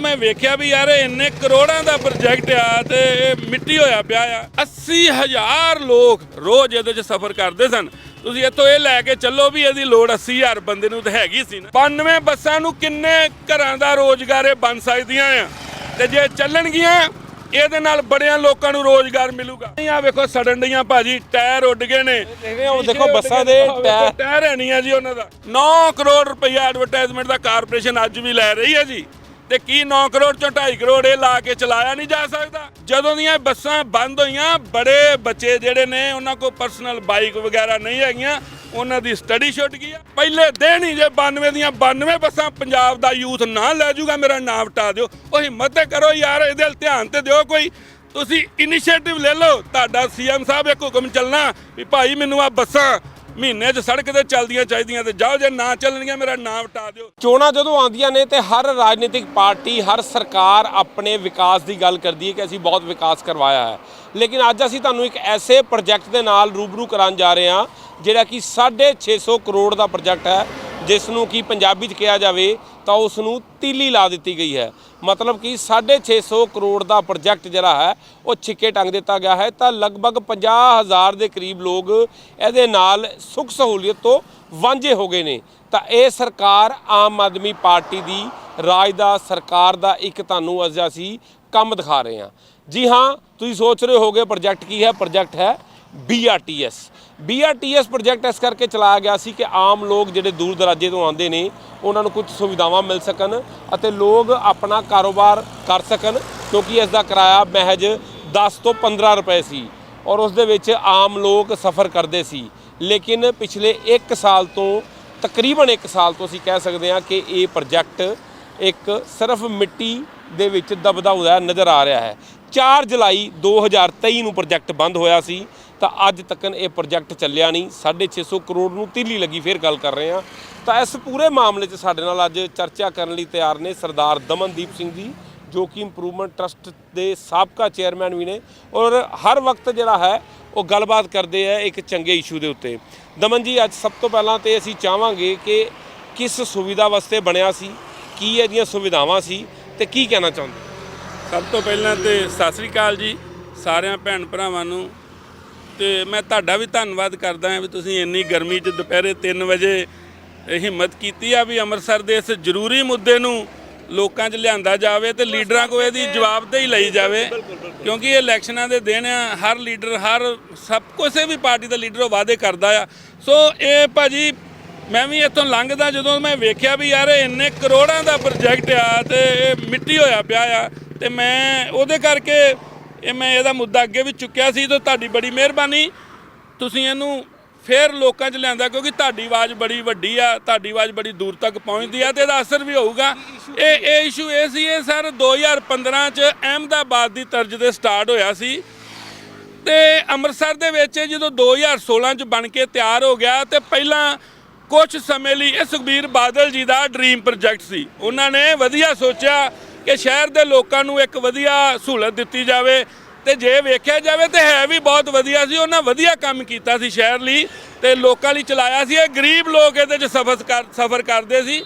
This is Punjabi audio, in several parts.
ਮੈਂ ਵੇਖਿਆ ਵੀ ਯਾਰ ਇੰਨੇ ਕਰੋੜਾਂ ਦਾ ਪ੍ਰੋਜੈਕਟ ਆ ਤੇ ਇਹ ਮਿੱਟੀ ਹੋਇਆ ਪਿਆ ਆ 80000 ਲੋਕ ਰੋਜ਼ ਇਹਦੇ 'ਚ ਸਫ਼ਰ ਕਰਦੇ ਸਨ। ਤੁਸੀਂ ਇੱਥੋਂ ਇਹ ਲੈ ਕੇ ਚੱਲੋ ਵੀ ਇਹਦੀ ਲੋੜ 80000 ਬੰਦੇ ਨੂੰ ਤਾਂ ਹੈਗੀ ਸੀ ਨਾ। 92 ਬੱਸਾਂ ਨੂੰ ਕਿੰਨੇ ਘਰਾਂ ਦਾ ਰੋਜ਼ਗਾਰ ਇਹ ਬਣ ਸਕਦੀਆਂ ਆ? ਤੇ ਜੇ ਚੱਲਣਗੀਆਂ ਇਹਦੇ ਨਾਲ ਬੜਿਆਂ ਲੋਕਾਂ ਨੂੰ ਰੋਜ਼ਗਾਰ ਮਿਲੂਗਾ। ਆ ਵੇਖੋ ਸੜਨ ਡੀਆਂ ਭਾਜੀ ਟਾਇਰ ਉੱਡ ਗਏ ਨੇ। ਉਹ ਦੇਖੋ ਬੱਸਾਂ ਦੇ ਟਾਇਰ- ਟਾਇਰ ਹੈ ਨਹੀਂ ਆ ਜੀ ਉਹਨਾਂ ਦਾ। 9 ਕਰੋੜ ਰੁਪਈਆ ਐਡਵਰਟਾਈਜ਼ਮੈਂਟ ਦਾ ਕਾਰਪੋਰੇਸ਼ਨ ਅੱਜ ਵੀ ਲੈ ਰਹੀ ਹੈ ਜੀ। ਤੇ ਕੀ 9 ਕਰੋੜ ਚੋਂ 2.5 ਕਰੋੜ ਇਹ ਲਾ ਕੇ ਚਲਾਇਆ ਨਹੀਂ ਜਾ ਸਕਦਾ? ਜਦੋਂ ਦੀਆਂ ਬੱਸਾਂ ਬੰਦ ਹੋਈਆਂ, ਬੜੇ ਬੱਚੇ ਜਿਹੜੇ ਨੇ, ਉਹਨਾਂ ਕੋਲ ਪਰਸਨਲ ਬਾਈਕ ਵਗੈਰਾ ਨਹੀਂ ਹੈਗੀਆਂ, ਉਹਨਾਂ ਦੀ ਸਟੱਡੀ ਛੁੱਟ ਗਈ ਆ। ਪਹਿਲੇ ਦਿਨ ਹੀ ਜੇ 92 ਦੀਆਂ 92 ਬੱਸਾਂ ਪੰਜਾਬ ਦਾ ਯੂਥ ਨਾ ਲੈ ਜਾਊਗਾ, ਮੇਰਾ ਨਾਮ ਹਟਾ ਦਿਓ। ਉਹ ਹਿੰਮਤ ਤੇ ਕਰੋ ਯਾਰ, ਇਹਦੇ ਧਿਆਨ ਤੇ ਦਿਓ ਕੋਈ। ਤੁਸੀਂ ਇਨੀਸ਼ੀਏਟਿਵ ਲੈ ਲਓ। ਤੁਹਾਡਾ ਸੀਐਮ ਸਾਹਿਬ ਇੱਕ ਹੁਕਮ ਚੱਲਣਾ ਵੀ ਭਾਈ, ਮੈਨੂੰ ਆ ਬੱਸਾਂ ਮਹੀਨੇ 'ਚ ਸੜਕ ਤੇ ਚੱਲਦੀਆਂ ਚਾਹੀਦੀਆਂ ਤੇ ਜਾਓ ਜੇ ਨਾ ਚੱਲਣਗੀਆਂ ਮੇਰਾ ਨਾਮ ਹਟਾ ਦਿਓ। ਚੋਣਾਂ ਜਦੋਂ ਆਉਂਦੀਆਂ ਨੇ ਤੇ ਹਰ ਰਾਜਨੀਤਿਕ ਪਾਰਟੀ, ਹਰ ਸਰਕਾਰ ਆਪਣੇ ਵਿਕਾਸ ਦੀ ਗੱਲ ਕਰਦੀ ਹੈ ਕਿ ਅਸੀਂ ਬਹੁਤ ਵਿਕਾਸ ਕਰਵਾਇਆ ਹੈ। ਲੇਕਿਨ ਅੱਜ ਅਸੀਂ ਤੁਹਾਨੂੰ ਇੱਕ ਐਸੇ ਪ੍ਰੋਜੈਕਟ ਦੇ ਨਾਲ ਰੂਬਰੂ ਕਰਾਉਣ ਜਾ ਰਹੇ ਹਾਂ, ਜਿਹੜਾ ਕਿ 650 ਕਰੋੜ ਦਾ ਪ੍ਰੋਜੈਕਟ ਹੈ। ਜਿਸ ਨੂੰ ਕਿ ਪੰਜਾਬੀ 'ਚ ਕਿਹਾ ਜਾਵੇ ਤਾਂ ਉਸ ਨੂੰ ਤੀਲੀ ਲਾ ਦਿੱਤੀ ਗਈ ਹੈ। ਮਤਲਬ ਕਿ 650 ਕਰੋੜ ਦਾ ਪ੍ਰੋਜੈਕਟ ਜਿਹੜਾ ਹੈ, ਉਹ ਛਿੱਕੇ ਟੰਗ ਦਿੱਤਾ ਗਿਆ ਹੈ। ਤਾਂ ਲਗਭਗ 50000 ਦੇ ਕਰੀਬ ਲੋਕ ਇਹਦੇ ਨਾਲ ਸੁੱਖ ਸਹੂਲੀਅਤ ਤੋਂ ਵਾਂਝੇ ਹੋ ਗਏ ਨੇ। ਤਾਂ ਇਹ ਸਰਕਾਰ ਆਮ ਆਦਮੀ ਪਾਰਟੀ ਦੀ ਰਾਜ ਦਾ, ਸਰਕਾਰ ਦਾ ਇੱਕ ਤੁਹਾਨੂੰ ਅੱਜ ਅਸੀਂ ਕੰਮ ਦਿਖਾ ਰਹੇ ਹਾਂ। ਜੀ ਹਾਂ, ਤੁਸੀਂ ਸੋਚ ਰਹੇ ਹੋਗੇ ਪ੍ਰੋਜੈਕਟ ਕੀ ਹੈ? ਪ੍ਰੋਜੈਕਟ ਹੈ BRTS BRTS ਪ੍ਰੋਜੈਕਟ ਇਸ ਕਰਕੇ ਚਲਾਇਆ ਗਿਆ ਸੀ ਕਿ ਆਮ ਲੋਕ ਜਿਹੜੇ ਦੂਰ ਦਰਾਜੇ ਤੋਂ ਆਉਂਦੇ ਨੇ, ਉਹਨਾਂ ਨੂੰ ਕੁਝ ਸੁਵਿਧਾਵਾਂ ਮਿਲ ਸਕਣ ਅਤੇ ਲੋਕ ਆਪਣਾ ਕਾਰੋਬਾਰ ਕਰ ਸਕਣ, ਕਿਉਂਕਿ ਇਸ ਦਾ ਕਿਰਾਇਆ ਮਹਿਜ 10 ਤੋਂ 15 ਰੁਪਏ ਸੀ ਔਰ ਉਸ ਦੇ ਵਿੱਚ ਆਮ ਲੋਕ ਸਫ਼ਰ ਕਰਦੇ ਸੀ। ਲੇਕਿਨ ਪਿਛਲੇ 1 ਸਾਲ ਤੋਂ, ਤਕਰੀਬਨ 1 ਸਾਲ ਤੋਂ ਅਸੀਂ ਕਹਿ ਸਕਦੇ ਹਾਂ ਕਿ ਇਹ ਪ੍ਰੋਜੈਕਟ ਇੱਕ ਸਿਰਫ ਮਿੱਟੀ ਦੇ ਵਿੱਚ ਦਬਦਾ ਹੋਇਆ ਨਜ਼ਰ ਆ ਰਿਹਾ ਹੈ। 4 ਜੁਲਾਈ 2023 ਨੂੰ ਪ੍ਰੋਜੈਕਟ ਬੰਦ ਹੋਇਆ ਸੀ। ਤਾਂ ਅੱਜ ਤੱਕ ਇਹ ਪ੍ਰੋਜੈਕਟ ਚੱਲਿਆ ਨਹੀਂ। 650 ਕਰੋੜ ਨੂੰ ਤੀਲੀ ਲੱਗੀ, ਫਿਰ ਗੱਲ ਕਰ ਰਹੇ ਹਾਂ। ਤਾਂ ਇਸ ਪੂਰੇ ਮਾਮਲੇ 'ਚ ਸਾਡੇ ਨਾਲ ਅੱਜ ਚਰਚਾ ਕਰਨ ਲਈ ਤਿਆਰ ਨੇ ਸਰਦਾਰ ਦਮਨਦੀਪ ਸਿੰਘ ਜੀ, ਜੋ ਕਿ ਇੰਪਰੂਵਮੈਂਟ ਟਰਸਟ ਦੇ ਸਾਬਕਾ ਚੇਅਰਮੈਨ ਵੀ ਨੇ। ਔਰ ਹਰ ਵਕਤ ਜਿਹੜਾ ਹੈ, ਉਹ ਗੱਲਬਾਤ ਕਰਦੇ ਆ ਇੱਕ ਚੰਗੇ ਇਸ਼ੂ ਦੇ ਉੱਤੇ। ਦਮਨ ਜੀ, ਅੱਜ ਸਭ ਤੋਂ ਪਹਿਲਾਂ ਤੇ ਅਸੀਂ ਚਾਹਾਂਗੇ ਕਿ ਕਿਸ ਸੁਵਿਧਾ ਵਾਸਤੇ ਬਣਿਆ ਸੀ, ਕੀ ਇਹਦੀਆਂ ਸੁਵਿਧਾਵਾਂ ਸੀ ਤੇ ਕੀ ਕਹਿਣਾ ਚਾਹੁੰਦੇ ਸਭ ਤੋਂ ਪਹਿਲਾਂ ਤੇ ਸਤਿ ਸ੍ਰੀ ਅਕਾਲ ਜੀ। ਸਾਰਿਆਂ ਭੈਣ ਭਰਾਵਾਂ ਨੂੰ ਤੇ ਮੈਂ ਤੁਹਾਡਾ ਵੀ ਧੰਨਵਾਦ ਕਰਦਾ ਹਾਂ ਵੀ ਤੁਸੀਂ ਇੰਨੀ ਗਰਮੀ 'ਚ ਦੁਪਹਿਰੇ 3 ਵਜੇ ਹਿੰਮਤ ਕੀਤੀ ਆ ਵੀ ਅੰਮ੍ਰਿਤਸਰ ਦੇ ਇਸ ਜ਼ਰੂਰੀ ਮੁੱਦੇ ਨੂੰ ਲੋਕਾਂ 'ਚ ਲਿਆਂਦਾ ਜਾਵੇ ਤੇ ਲੀਡਰਾਂ ਕੋਲ ਇਹਦੀ ਜਵਾਬਦੇਹੀ ਲਈ ਜਾਵੇ। ਕਿਉਂਕਿ ਇਹ ਇਲੈਕਸ਼ਨਾਂ ਦੇ ਦਿਨ ਆ ਹਰ ਲੀਡਰ ਹਰ ਸਭ ਕਿਸੇ ਵੀ ਪਾਰਟੀ ਦਾ ਲੀਡਰ ਉਹ ਵਾਅਦੇ ਕਰਦਾ ਆ। ਸੋ ਇਹ ਭਾਜੀ ਮੈਂ ਵੀ ਇੱਥੋਂ ਲੰਘਦਾ ਜਦੋਂ ਮੈਂ ਵੇਖਿਆ ਵੀ ਯਾਰ ਇੰਨੇ ਕਰੋੜਾਂ ਦਾ ਪ੍ਰੋਜੈਕਟ ਆ ਤੇ ਇਹ ਮਿੱਟੀ ਹੋਇਆ ਪਿਆ ਆ ਤੇ ਮੈਂ ਉਹਦੇ ਕਰਕੇ ਇਹ ਮੈਂ ਇਹਦਾ ਮੁੱਦਾ ਅੱਗੇ ਵੀ ਚੁੱਕਿਆ ਸੀ ਤੇ ਤੁਹਾਡੀ ਬੜੀ ਮਿਹਰਬਾਨੀ। ਤੁਸੀਂ ਇਹਨੂੰ ਫੇਰ ਲੋਕਾਂ 'ਚ ਲਿਆਂਦਾ ਕਿਉਂਕਿ ਤੁਹਾਡੀ ਆਵਾਜ਼ ਬੜੀ ਵੱਡੀ ਆ, ਤੁਹਾਡੀ ਆਵਾਜ਼ ਬੜੀ ਦੂਰ ਤੱਕ ਪਹੁੰਚਦੀ ਆ ਤੇ ਇਹਦਾ ਅਸਰ ਵੀ ਹੋਊਗਾ। ਇਹ ਇਹ ਇਸ਼ੂ ਇਹ ਸੀ, ਇਹ ਸਰ 2015 'ਚ ਅਹਿਮਦਾਬਾਦ ਦੀ ਤਰਜ਼ ਤੇ ਸਟਾਰਟ ਹੋਇਆ ਸੀ। ਤੇ ਅੰਮ੍ਰਿਤਸਰ ਦੇ ਵਿੱਚ ਇਹ ਜਦੋਂ 2016 ਚ ਬਣ ਕੇ ਤਿਆਰ ਹੋ ਗਿਆ ਤੇ ਪਹਿਲਾਂ ਕੁਝ ਸਮੇਂ ਲਈ ਇਹ ਸੁਖਬੀਰ ਬਾਦਲ ਜੀ ਦਾ ਡ੍ਰੀਮ ਪ੍ਰੋਜੈਕਟ ਸੀ। ਉਹਨਾਂ ਨੇ ਵਧੀਆ ਸੋਚਿਆ ਕਿ ਸ਼ਹਿਰ ਦੇ ਲੋਕਾਂ ਨੂੰ ਇੱਕ ਵਧੀਆ ਸਹੂਲਤ ਦਿੱਤੀ ਜਾਵੇ ਤੇ ਜੇ ਵੇਖਿਆ ਜਾਵੇ ਤੇ ਹੈ ਵੀ ਬਹੁਤ ਵਧੀਆ ਸੀ, ਉਹਨਾਂ ਵਧੀਆ ਕੰਮ ਕੀਤਾ ਸੀ ਸ਼ਹਿਰ ਲਈ ਤੇ ਲੋਕਾਂ ਲਈ ਚਲਾਇਆ ਸੀ। ਇਹ ਗਰੀਬ ਲੋਕ ਇਹਦੇ 'ਚ ਸਫ਼ਰ ਕਰ, ਸਫ਼ਰ ਕਰਦੇ ਸੀ।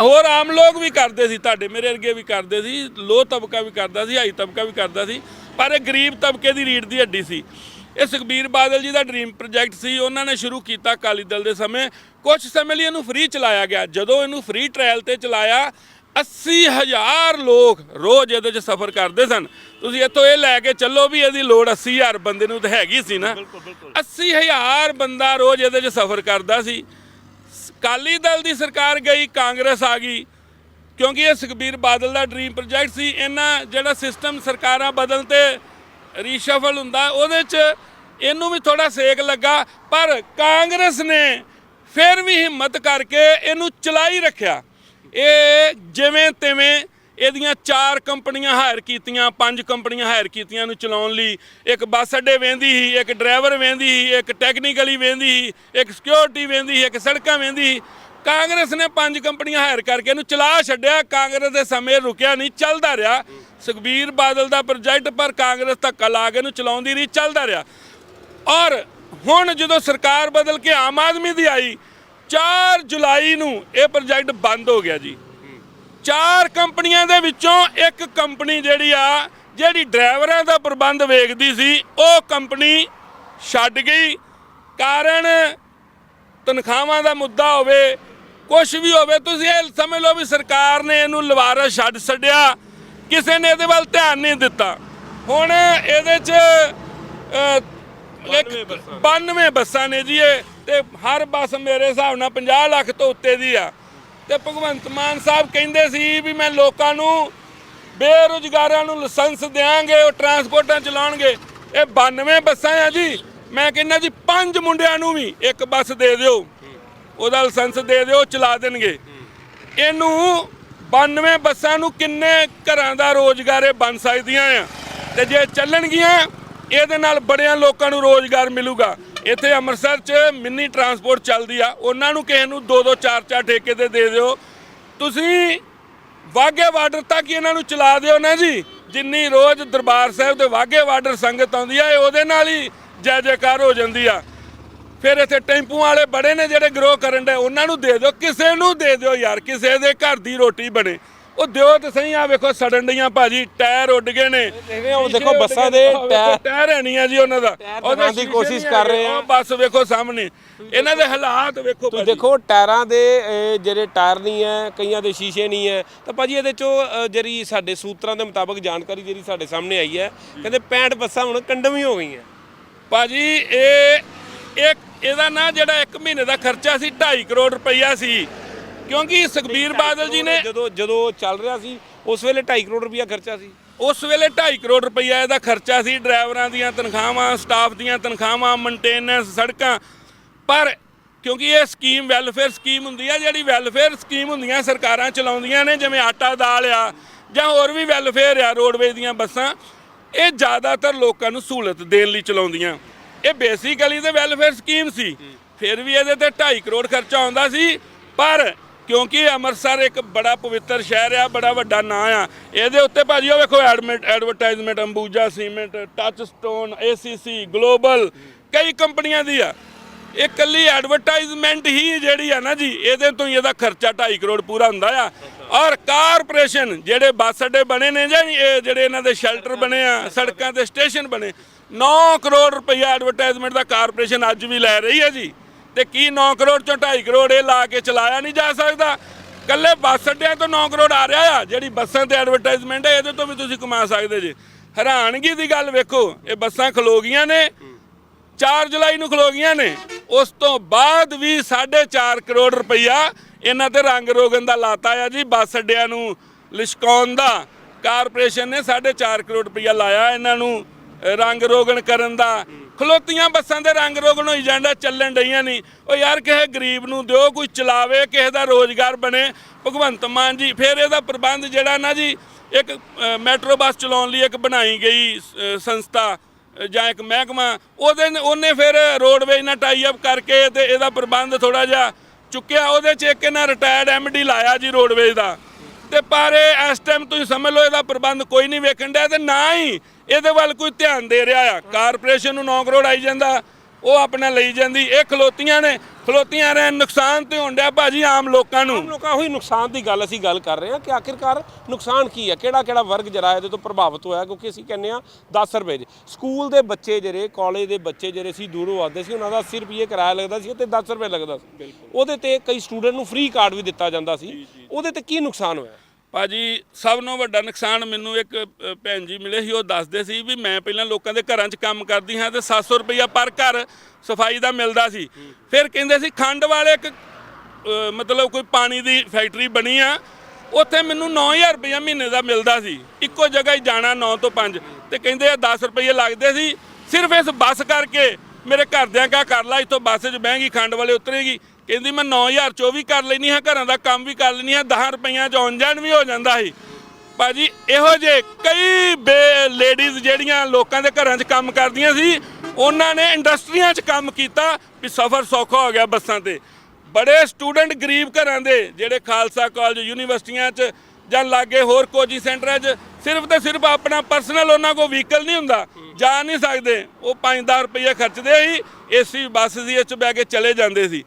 ਹੋਰ ਆਮ ਲੋਕ ਵੀ ਕਰਦੇ ਸੀ, ਤੁਹਾਡੇ ਮੇਰੇ ਅੱਗੇ ਵੀ ਕਰਦੇ ਸੀ ਲੋ ਤਬਕਾ ਵੀ ਕਰਦਾ ਸੀ, ਹਾਈ ਤਬਕਾ ਵੀ ਕਰਦਾ ਸੀ, ਪਰ ਇਹ ਗਰੀਬ ਤਬਕੇ ਦੀ ਰੀੜ ਦੀ ਹੱਡੀ ਸੀ। ਇਹ ਸੁਖਬੀਰ ਬਾਦਲ ਜੀ ਦਾ ਡ੍ਰੀਮ ਪ੍ਰੋਜੈਕਟ ਸੀ, ਉਹਨਾਂ ਨੇ ਸ਼ੁਰੂ ਕੀਤਾ ਅਕਾਲੀ ਦਲ ਦੇ ਸਮੇਂ। ਕੁਝ ਸਮੇਂ ਲਈ ਇਹਨੂੰ ਫ੍ਰੀ ਚਲਾਇਆ ਗਿਆ। ਜਦੋਂ ਇਹਨੂੰ ਫ੍ਰੀ ਟ੍ਰਾਇਲ ਤੇ ਚਲਾਇਆ 80000 ਲੋਕ ਰੋਜ਼ ਇਹਦੇ 'ਚ ਸਫ਼ਰ ਕਰਦੇ ਸਨ। ਤੁਸੀਂ ਇੱਥੋਂ ਇਹ ਲੈ ਕੇ ਚੱਲੋ ਵੀ ਇਹਦੀ ਲੋੜ 80000 ਬੰਦੇ ਨੂੰ ਤਾਂ ਹੈਗੀ ਸੀ ਨਾ। 80000 ਬੰਦਾ ਰੋਜ਼ ਇਹਦੇ 'ਚ ਸਫ਼ਰ ਕਰਦਾ ਸੀ। ਕਾਲੀ ਦਲ ਦੀ ਸਰਕਾਰ ਗਈ ਕਾਂਗਰਸ ਆ ਗਈ। ਕਿਉਂਕਿ ਇਹ ਸੁਖਬੀਰ ਬਾਦਲ ਦਾ ਡ੍ਰੀਮ ਪ੍ਰੋਜੈਕਟ ਸੀ ਇਹਨਾਂ ਜਿਹੜਾ ਸਿਸਟਮ ਸਰਕਾਰਾਂ ਬਦਲਣ ਤੇ ਰੀਸ਼ਫਲ ਹੁੰਦਾ ਉਹਦੇ 'ਚ ਇਹਨੂੰ ਵੀ ਥੋੜਾ ਸੇਕ ਲੱਗਾ। ਪਰ ਕਾਂਗਰਸ ਨੇ ਫਿਰ ਵੀ ਹਿੰਮਤ ਕਰਕੇ ਇਹਨੂੰ ਚਲਾਈ ਰੱਖਿਆ। ਇਹ ਜਿਵੇਂ ਤਿਵੇਂ ਇਹਦੀਆਂ ਚਾਰ ਕੰਪਨੀਆਂ ਹਾਇਰ ਕੀਤੀਆਂ, ਪੰਜ ਕੰਪਨੀਆਂ ਹਾਇਰ ਕੀਤੀਆਂ ਨੂੰ ਚਲਾਉਣ ਲਈ। ਇੱਕ ਬੱਸ ਅੱਡੇ ਵੇਂਦੀ ਸੀ, ਇੱਕ ਡਰਾਈਵਰ ਵੇਂਦੀ ਸੀ, ਇੱਕ ਟੈਕਨੀਕਲੀ ਵੇਂਦੀ ਸੀ, ਇੱਕ ਸਿਕਿਉਰਿਟੀ ਵੇਂਦੀ ਸੀ, ਇੱਕ ਸੜਕਾਂ ਵੇਂਦੀ ਸੀ। ਕਾਂਗਰਸ ਨੇ ਪੰਜ ਕੰਪਨੀਆਂ ਹਾਇਰ ਕਰਕੇ ਇਹਨੂੰ ਚਲਾ ਛੱਡਿਆ। ਕਾਂਗਰਸ ਦੇ ਸਮੇਂ ਰੁਕਿਆ ਨਹੀਂ, ਚੱਲਦਾ ਰਿਹਾ। ਸੁਖਬੀਰ ਬਾਦਲ ਦਾ ਪ੍ਰੋਜੈਕਟ ਪਰ ਕਾਂਗਰਸ ਧੱਕਾ ਲਾ ਕੇ ਇਹਨੂੰ ਚਲਾਉਂਦੀ ਰਹੀ, ਚੱਲਦਾ ਰਿਹਾ। ਔਰ ਹੁਣ ਜਦੋਂ ਸਰਕਾਰ ਬਦਲ ਕੇ ਆਮ ਆਦਮੀ ਦੀ ਆਈ 4 ਜੁਲਾਈ ਨੂੰ ਇਹ ਪ੍ਰੋਜੈਕਟ ਬੰਦ ਹੋ ਗਿਆ ਜੀ। ਚਾਰ ਕੰਪਨੀਆਂ ਦੇ ਵਿੱਚੋਂ ਇੱਕ ਕੰਪਨੀ ਜਿਹੜੀ ਆ ਜਿਹੜੀ ਡਰਾਈਵਰਾਂ ਦਾ ਪ੍ਰਬੰਧ ਵੇਖਦੀ ਸੀ ਉਹ ਕੰਪਨੀ ਛੱਡ ਗਈ। ਕਾਰਨ ਤਨਖਾਹਾਂ ਦਾ ਮੁੱਦਾ ਹੋਵੇ ਕੁਝ ਵੀ ਹੋਵੇ ਤੁਸੀਂ ਇਹ ਸਮਝ ਲਓ ਵੀ ਸਰਕਾਰ ਨੇ ਇਹਨੂੰ ਲਵਾਰਸ ਛੱਡ ਛੱਡਿਆ। ਕਿਸੇ ਨੇ ਇਹਦੇ ਵੱਲ ਧਿਆਨ ਨਹੀਂ ਦਿੱਤਾ। ਹੁਣ ਇਹਦੇ 'ਚ ਅ, ਇੱਕ 92 ਬੱਸਾਂ ਨੇ ਜੀ ਇਹ। ਤੇ ਹਰ ਬੱਸ ਮੇਰੇ ਹਿਸਾਬ ਨਾਲ 50 ਲੱਖ ਤੋਂ ਉੱਤੇ ਦੀ ਆ। ਤੇ ਭਗਵੰਤ ਮਾਨ ਸਾਹਿਬ ਕਹਿੰਦੇ ਸੀ ਵੀ ਮੈਂ ਲੋਕਾਂ ਨੂੰ ਬੇਰੁਜ਼ਗਾਰਾਂ ਨੂੰ ਲਾਇਸੈਂਸ ਦਿਆਂਗੇ, ਉਹ ਟਰਾਂਸਪੋਰਟਾਂ ਚਲਾਉਣਗੇ। ਇਹ 92 ਬੱਸਾਂ ਆ ਜੀ। ਮੈਂ ਕਹਿੰਦਾ ਜੀ, ਪੰਜ ਮੁੰਡਿਆਂ ਨੂੰ ਵੀ ਇੱਕ ਬੱਸ ਦੇ ਦਿਓ। ਉਹਦਾ ਲਾਇਸੈਂਸ ਦੇ ਦਿਓ ਚਲਾ ਦੇਣਗੇ। ਇਹਨੂੰ 92 ਬੱਸਾਂ ਨੂੰ ਕਿੰਨੇ ਘਰਾਂ ਦਾ ਰੋਜ਼ਗਾਰ ਇਹ ਬਣ ਸਕਦੀਆਂ ਆ? ਤੇ ਜੇ ਚੱਲਣਗੀਆਂ, ਇਹਦੇ ਨਾਲ ਬੜਿਆਂ ਲੋਕਾਂ ਨੂੰ ਰੋਜ਼ਗਾਰ ਮਿਲੂਗਾ। ਇੱਥੇ ਅੰਮ੍ਰਿਤਸਰ 'ਚ ਮਿੰਨੀ ਟਰਾਂਸਪੋਰਟ ਚੱਲਦੀ ਆ। ਉਹਨਾਂ ਨੂੰ ਕਿਸੇ ਨੂੰ ਦੋ ਦੋ ਚਾਰ ਚਾਰ ਠੇਕੇ ਤੇ ਦੇ ਦਿਓ। ਤੁਸੀਂ ਵਾਘੇ ਬਾਰਡਰ ਤੱਕ ਹੀ ਇਹਨਾਂ ਨੂੰ ਚਲਾ ਦਿਓ ਨਾ ਜੀ। ਜਿੰਨੀ ਰੋਜ਼ ਦਰਬਾਰ ਸਾਹਿਬ ਦੇ ਵਾਘੇ ਬਾਰਡਰ ਸੰਗਤ ਆਉਂਦੀ ਆ ਉਹਦੇ ਨਾਲ ਹੀ ਜੈ ਜੈਕਾਰ ਹੋ ਜਾਂਦੀ ਆ। ਫਿਰ ਇੱਥੇ ਟੈਂਪੂ ਵਾਲੇ ਬੜੇ ਨੇ ਜਿਹੜੇ ਗਰੋ ਕਰਨ ਦੇ ਉਹਨਾਂ ਨੂੰ ਦੇ ਦਿਓ, ਕਿਸੇ ਨੂੰ ਦੇ ਦਿਓ ਯਾਰ, ਕਿਸੇ ਦੇ ਘਰ ਦੀ ਰੋਟੀ ਬਣੇ। ਉਹ ਦਿਓ ਤੇ ਸਹੀ ਆ ਵੇਖੋ ਸੜਨ ਡੀਆਂ ਭਾਜੀ ਟਾਇਰ ਉੱਡ ਗਏ ਨੇ। ਉਹ ਦੇਖੋ ਬੱਸਾਂ ਦੇ ਟਾਇਰ- ਟਾਇਰ ਹੈ ਨਹੀਂ ਆ ਜੀ ਉਹਨਾਂ ਦਾ। ਦਿਖਾਉਣ ਦੀ ਸ਼ੀਸ਼ੇ ਕੋਸ਼ਿਸ਼ ਕਰ ਰਹੇ ਆ। ਬੱਸ ਵੇਖੋ ਸਾਹਮਣੇ। ਇਹਨਾਂ ਦੇ ਹਾਲਾਤ ਵੇਖੋ ਤੁਸੀਂ ਦੇਖੋ ਟਾਇਰਾਂ ਦੇ ਜਿਹੜੇ ਟਾਇਰ ਨਹੀਂ ਹੈ ਕਈਆਂ ਦੇ ਸ਼ੀਸ਼ੇ ਨਹੀਂ ਹੈ। ਤਾਂ ਭਾਜੀ ਇਹਦੇ ਚੋਂ ਜਿਹੜੀ ਸਾਡੇ ਸੂਤਰਾਂ ਦੇ ਮੁਤਾਬਕ ਜਾਣਕਾਰੀ ਜਿਹੜੀ ਸਾਡੇ ਸਾਹਮਣੇ ਆਈ ਹੈ ਕਹਿੰਦੇ 65 ਬੱਸਾਂ ਹੁਣ ਕੰਡਮ ਹੀ ਹੋ ਗਈਆਂ। ਭਾਜੀ ਇਹ ਇੱਕ ਇਹਦਾ ਨਾ ਜਿਹੜਾ 1 ਮਹੀਨੇ ਦਾ ਖਰਚਾ ਸੀ 2.5 ਕਰੋੜ ਰੁਪਈਆ ਸੀ। ਕਿਉਂਕਿ ਸੁਖਬੀਰ ਬਾਦਲ ਜੀ ਨੇ ਜਦੋਂ ਜਦੋਂ ਚੱਲ ਰਿਹਾ ਸੀ ਉਸ ਵੇਲੇ 2.5 ਕਰੋੜ ਰੁਪਇਆ ਖਰਚਾ ਸੀ। ਉਸ ਵੇਲੇ 2.5 ਕਰੋੜ ਰੁਪਈਆ ਇਹਦਾ ਖਰਚਾ ਸੀ ਡਰਾਈਵਰਾਂ ਦੀਆਂ ਤਨਖਾਹਾਂ ਸਟਾਫ ਦੀਆਂ ਤਨਖਾਹਾਂ ਮੇਨਟੇਨੈਂਸ ਸੜਕਾਂ। ਪਰ ਕਿਉਂਕਿ ਇਹ ਸਕੀਮ ਵੈਲਫੇਅਰ ਸਕੀਮ ਹੁੰਦੀ ਆ ਜਿਹੜੀ ਵੈਲਫੇਅਰ ਸਕੀਮ ਹੁੰਦੀਆਂ ਸਰਕਾਰਾਂ ਚਲਾਉਂਦੀਆਂ ਨੇ ਜਿਵੇਂ ਆਟਾ ਦਾਲ ਆ ਜਾਂ ਹੋਰ ਵੀ ਵੈਲਫੇਅਰ ਆ ਰੋਡਵੇਜ਼ ਦੀਆਂ ਬੱਸਾਂ ਇਹ ਜ਼ਿਆਦਾਤਰ ਲੋਕਾਂ ਨੂੰ ਸਹੂਲਤ ਦੇਣ ਲਈ ਚਲਾਉਂਦੀਆਂ। ਇਹ ਬੇਸਿਕਲੀ ਤੇ ਵੈਲਫੇਅਰ ਸਕੀਮ ਸੀ। ਫਿਰ ਵੀ ਇਹਦੇ ਤੇ 2.5 ਕਰੋੜ ਖਰਚਾ ਆਉਂਦਾ ਸੀ ਪਰ ਕਿਉਂਕਿ ਅੰਮ੍ਰਿਤਸਰ ਇੱਕ ਬੜਾ ਪਵਿੱਤਰ ਸ਼ਹਿਰ ਆ, ਬੜਾ ਵੱਡਾ ਨਾਂ ਆ। ਇਹਦੇ ਉੱਤੇ ਭਾਜੀ ਉਹ ਵੇਖੋ admit advertisement Ambuja cement touch stone ACC global ਕਈ ਕੰਪਨੀਆਂ ਦੀ ਆ। ਇਹ ਕੱਲੀ ਐਡਵਰਟਾਈਜ਼ਮੈਂਟ ਹੀ ਜਿਹੜੀ ਆ ਨਾ ਜੀ, ਇਹਦੇ ਤੋਂ ਹੀ ਇਹਦਾ ਖਰਚਾ 2.5 ਕਰੋੜ ਪੂਰਾ ਹੁੰਦਾ ਆ। ਔਰ ਕਾਰਪੋਰੇਸ਼ਨ ਜਿਹੜੇ ਬੱਸ ਅੱਡੇ ਬਣੇ ਨੇ ਜਾਂ ਇਹ ਜਿਹੜੇ ਇਹਨਾਂ ਦੇ ਸ਼ੈਲਟਰ ਬਣੇ ਆ, ਸੜਕਾਂ ਤੇ ਸਟੇਸ਼ਨ ਬਣੇ 9 ਕਰੋੜ ਰੁਪਈਆ ਐਡਵਰਟਾਈਜ਼ਮੈਂਟ ਦਾ ਕਾਰਪੋਰੇਸ਼ਨ ਅੱਜ ਵੀ ਲੈ ਰਹੀ ਹੈ ਜੀ। ਤੇ ਕੀ 9 ਕਰੋੜ ਚੋਂ 2.5 ਕਰੋੜ ਇਹ ਲਾ ਕੇ ਚਲਾਇਆ ਨਹੀਂ ਜਾ ਸਕਦਾ? ਕੱਲੇ ਬੱਸ ਅੱਡਿਆਂ ਤੋਂ 9 ਕਰੋੜ ਆ ਰਿਹਾ ਆ, ਜਿਹੜੀ ਬੱਸਾਂ ਤੇ ਐਡਵਰਟਾਈਜ਼ਮੈਂਟ ਹੈ ਇਹਦੇ ਤੋਂ ਵੀ ਤੁਸੀਂ ਕਮਾ ਸਕਦੇ ਜੀ। ਹੈਰਾਨਗੀ ਦੀ ਗੱਲ ਵੇਖੋ, ਇਹ ਬੱਸਾਂ ਖਲੋ ਗਈਆਂ ਨੇ 4 ਜੁਲਾਈ ਨੂੰ ਖਲੋ ਗਈਆਂ ਨੇ। ਉਸ ਤੋਂ ਬਾਅਦ ਵੀ 4.5 ਕਰੋੜ ਰੁਪਈਆ ਇਹਨਾਂ ਤੇ ਰੰਗ ਰੋਗਨ ਦਾ ਲਾਤਾ ਆ ਜੀ, ਬੱਸ ਅੱਡਿਆਂ ਨੂੰ ਲਿਸ਼ਕਾਉਣ ਦਾ। ਕਾਰਪੋਰੇਸ਼ਨ ਨੇ 4.5 ਕਰੋੜ ਰੁਪਈਆ ਲਾਇਆ ਇਹਨਾਂ ਨੂੰ ਰੰਗ ਰੋਗਨ ਕਰਨ ਦਾ। ਖਲੋਤੀਆਂ ਬੱਸਾਂ ਦੇ ਰੰਗ ਰੋਗਨ ਹੋਈ ਜਾਂਦਾ, ਚੱਲਣ ਡਈਆਂ ਨਹੀਂ ਉਹ ਯਾਰ ਕਿਸੇ ਗਰੀਬ ਨੂੰ ਦਿਓ, ਕੋਈ ਚਲਾਵੇ, ਕਿਸੇ ਦਾ ਰੋਜ਼ਗਾਰ ਬਣੇ। ਭਗਵੰਤ ਮਾਨ ਜੀ, ਫਿਰ ਇਹਦਾ ਪ੍ਰਬੰਧ ਜਿਹੜਾ ਨਾ ਜੀ, ਇੱਕ ਮੈਟਰੋ ਬੱਸ ਚਲਾਉਣ ਲਈ ਇੱਕ ਬਣਾਈ ਗਈ ਸੰਸਥਾ ਜਾਂ ਇੱਕ ਮਹਿਕਮਾ, ਉਹਦੇ ਉਹਨੇ ਫਿਰ ਰੋਡਵੇਜ ਨਾਲ ਟਾਈ ਅਪ ਕਰਕੇ ਤੇ ਇਹਦਾ ਪ੍ਰਬੰਧ ਥੋੜਾ ਜਿਹਾ ਚੁੱਕਿਆ। ਉਹਦੇ ਚ ਇੱਕ ਇਹਨਾਂ ਰਿਟਾਇਰਡ ਐਮਡੀ ਲਾਇਆ ਜੀ ਰੋਡਵੇਜ ਦਾ। ਤੇ ਪਰ ਇਹ ਇਸ ਟਾਈਮ ਤੁਸੀਂ ਸਮਝ ਲਓ, ਇਹਦਾ ਪ੍ਰਬੰਧ ਕੋਈ ਨਹੀਂ ਵੇਖਣ ਡਿਆ ਤੇ ਨਾ ਹੀ ਇਹਦੇ ਵੱਲ ਕੋਈ ਧਿਆਨ ਦੇ ਰਿਹਾ ਆ। ਕਾਰਪੋਰੇਸ਼ਨ ਨੂੰ 9 ਕਰੋੜ ਆਈ ਜਾਂਦਾ ਉਹ ਆਪਣਾ ਲਈ ਜਾਂਦੀ। ਇਹ ਖਲੋਤੀਆਂ ਨੇ ਖਲੋਤੀਆਂ ਰਹੇ ਨੁਕਸਾਨ ਤੇ ਡਿਆ ਭਾਜੀ ਆਮ ਲੋਕਾਂ ਨੂੰ। ਆਮ ਲੋਕਾਂ ਹੋਈ ਨੁਕਸਾਨ ਦੀ ਗੱਲ ਅਸੀਂ ਗੱਲ ਕਰ ਰਹੇ ਹਾਂ ਕਿ ਆਖਿਰਕਾਰ ਨੁਕਸਾਨ ਕੀ ਹੈ? ਕਿਹੜਾ ਕਿਹੜਾ ਵਰਗ ਜਰਾ ਇਹਦੇ ਤੋਂ ਪ੍ਰਭਾਵਿਤ ਹੋਇਆ? ਕਿਉਂਕਿ ਅਸੀਂ ਕਹਿੰਦੇ ਆ 10 ਰੁਪਏ ਦੇ ਸਕੂਲ ਦੇ ਬੱਚੇ ਜਿਹੜੇ ਕਾਲਜ ਦੇ ਬੱਚੇ ਜਿਹੜੇ ਸੀ ਦੂਰੋਂ ਆਉਂਦੇ ਸੀ ਉਹਨਾਂ ਦਾ 80 ਰੁਪਏ ਕਿਰਾਇਆ ਲੱਗਦਾ ਸੀ ਤੇ 10 ਰੁਪਏ ਲੱਗਦਾ ਸੀ। ਉਹਦੇ ਤੇ ਕਈ ਸਟੂਡੈਂਟ ਨੂੰ ਫ੍ਰੀ ਕਾਰਡ ਵੀ ਦਿੱਤਾ ਜਾਂਦਾ ਸੀ। ਉਹਦੇ ਤੇ ਕੀ ਨੁਕਸਾਨ ਹੋਇਆ? ਭਾਜੀ, ਸਭ ਨੂੰ ਵੱਡਾ ਨੁਕਸਾਨ ਮੈਨੂੰ ਇੱਕ ਭੈਣ ਜੀ ਮਿਲੇ ਸੀ, ਉਹ ਦੱਸਦੇ ਸੀ ਵੀ ਮੈਂ ਪਹਿਲਾਂ ਲੋਕਾਂ ਦੇ ਘਰਾਂ 'ਚ ਕੰਮ ਕਰਦੀ ਹਾਂ ਤੇ 700 ਰੁਪਈਆ ਪਰ ਘਰ ਸਫ਼ਾਈ ਦਾ ਮਿਲਦਾ ਸੀ। ਫਿਰ ਕਹਿੰਦੇ ਸੀ, ਖੰਡ ਵਾਲੇ ਇੱਕ ਮਤਲਬ ਕੋਈ ਪਾਣੀ ਦੀ ਫੈਕਟਰੀ ਬਣੀ ਆ, ਉੱਥੇ ਮੈਨੂੰ 9000 ਰੁਪਈਆ ਮਹੀਨੇ ਦਾ ਮਿਲਦਾ ਸੀ। ਇੱਕੋ ਜਗ੍ਹਾ ਹੀ ਜਾਣਾ 9 ਤੋਂ 5 ਤੇ ਕਹਿੰਦੇ ਆ 10 ਰੁਪਈਏ ਲੱਗਦੇ ਸੀ। ਸਿਰਫ ਇਸ ਬੱਸ ਕਰਕੇ ਮੇਰੇ ਘਰਦਿਆਂ ਕਾ ਕਰ ਲਾ, ਇੱਥੋਂ ਬੱਸ 'ਚ ਬਹਿਗੀ ਖੰਡ ਵਾਲੇ ਉਤਰੇਗੀ। ਕਹਿੰਦੀ ਮੈਂ 9024 ਕਰ ਲੈਣੀ ਹਾਂ, ਘਰਾਂ ਦਾ ਕੰਮ ਵੀ ਕਰ ਲੈਣੀ ਹਾਂ 10 ਰੁਪਈਆਂ 'ਚ ਆਉਣ ਜਾਣ ਵੀ ਹੋ ਜਾਂਦਾ ਸੀ। ਭਾਜੀ, ਇਹੋ ਜੇ ਕਈ ਬੇ ਲੇਡੀਜ਼ ਜਿਹੜੀਆਂ ਲੋਕਾਂ ਦੇ ਘਰਾਂ 'ਚ ਕੰਮ ਕਰਦੀਆਂ ਸੀ, ਉਹਨਾਂ ਨੇ ਇੰਡਸਟਰੀਆਂ 'ਚ ਕੰਮ ਕੀਤਾ ਵੀ ਸਫ਼ਰ ਸੌਖਾ ਹੋ ਗਿਆ ਬੱਸਾਂ ਤੇ। ਬੜੇ ਸਟੂਡੈਂਟ ਗਰੀਬ ਘਰਾਂ ਦੇ, ਜਿਹੜੇ ਖਾਲਸਾ ਕਾਲਜ ਯੂਨੀਵਰਸਿਟੀਆਂ 'ਚ ਜਾਂ ਲਾਗੇ ਹੋਰ ਕੋਚਿੰਗ ਸੈਂਟਰਾਂ 'ਚ, ਸਿਰਫ ਤੇ ਸਿਰਫ ਆਪਣਾ ਪਰਸਨਲ ਉਹਨਾਂ ਕੋਲ ਵਹੀਕਲ ਨਹੀਂ ਹੁੰਦਾ। ਜਾ ਨਹੀਂ ਸਕਦੇ, ਉਹ 5-10 ਰੁਪਏ ਖਰਚਦੇ ਸੀ, ਏਸੀ ਬੱਸ ਸੀ, ਇਹ 'ਚ ਬਹਿ ਕੇ ਚਲੇ ਜਾਂਦੇ ਸੀ।